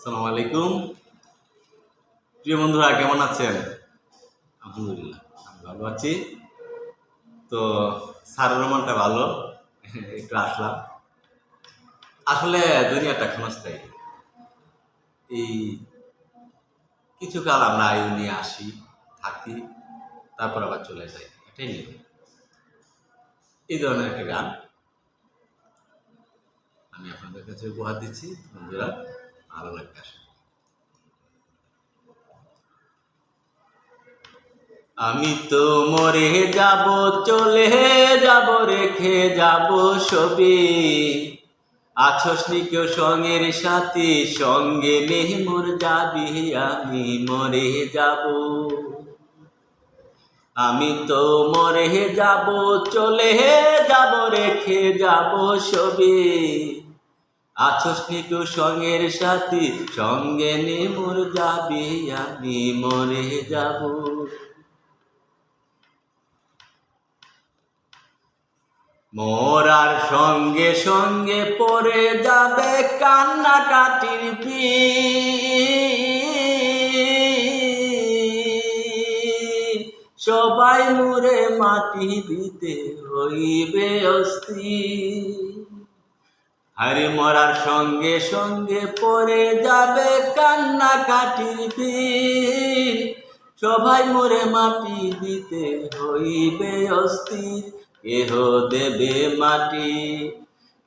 আসসালামু আলাইকুম। প্রিয় বন্ধুরা, কেমন আছেন? আলহামদুলিল্লাহ, আমি ভালো আছি। তো স্যারের মনটা ভালো, একটু আসলাম। আসলে দুনিয়াটা ক্ষণস্থায়ী। এই কিছু কাল আমরা আয়ু নিয়ে আসি, থাকি, তারপর আবার চলে যাই, এটাই নিয়ম। এই ধরনের একটা গান আমি আপনাদের কাছে উপহার দিচ্ছি, বন্ধুরা। ভালো লাগবে আমি তো মরে যাব, চলে যাব, রেখে যাব ছবি। আছস নি কেউ সঙ্গের সাথে, সঙ্গে নেই মোর যাবি, আমি মরে যাব। আমি তো মরে যাব, চলে যাব, রেখে যাব ছবি। আছস নি সঙ্গের সাথী, সঙ্গে নে মোর যাবি, আমি মরে যাব। মোরার সঙ্গে সঙ্গে পড়ে যাবে কান্না কান্নাকাটির পি সবাই মুরে মাটি দিতে হইবে অস্থি আরে মরার সঙ্গে সঙ্গে পড়ে যাবে কান্নাকাটির ভিড় সবাই মরে মাটি দিতে হইবে অস্থির। কেহ দেবে মাটি,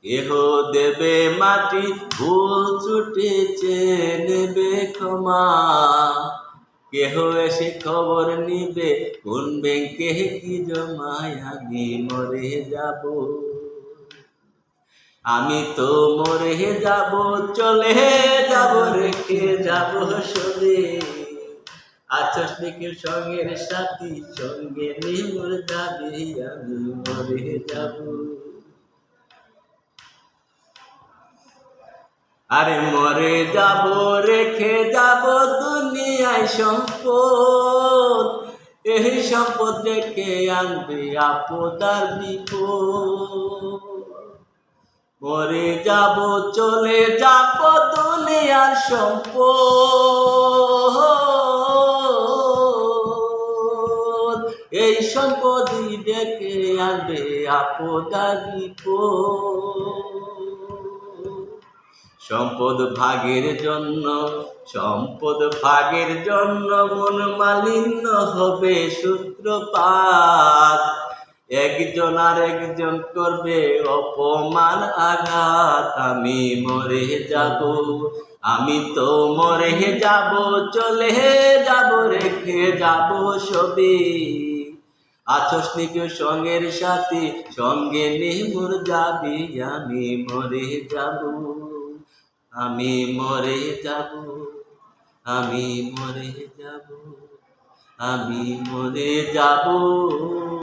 কেহ দেবে মাটি, ভুল ছুটেছে নেবে ক্ষমা। কেহ এসে খবর নিবে, কোন ব্যাংকে কি জমায়, আমি মরে যাব। আমি তো মরে যাব, চলে যাব রেখে যাব সবে আছস নিখিল সঙ্গের সাথী, সঙ্গে নিমুর যাবে আমি মরে যাব। আরে মরে যাব রেখে যাব দুনিয়ায় সম্পদ? এই সম্পদ রেখে আনবে আপদার বিপদ। মরে যাব, চলে যাব দুনিয়ার সম্পদ। এই সম্পদই ডেকে আনবে বিপদ সম্পদ ভাগের জন্য, সম্পদ ভাগের জন্য মন মালিন্য হবে সূত্রপাত একজন আর একজন করবে অপমান আঘাত। আমি মরে যাব, আমি তো মরে যাব, চলে যাব, রেখে যাব সবে। আছস সঙ্গের সাথে, সঙ্গে নিমুর যাবি, আমি মরে যাব, আমি মরে যাব, আমি মরে যাব, আমি মরে যাব।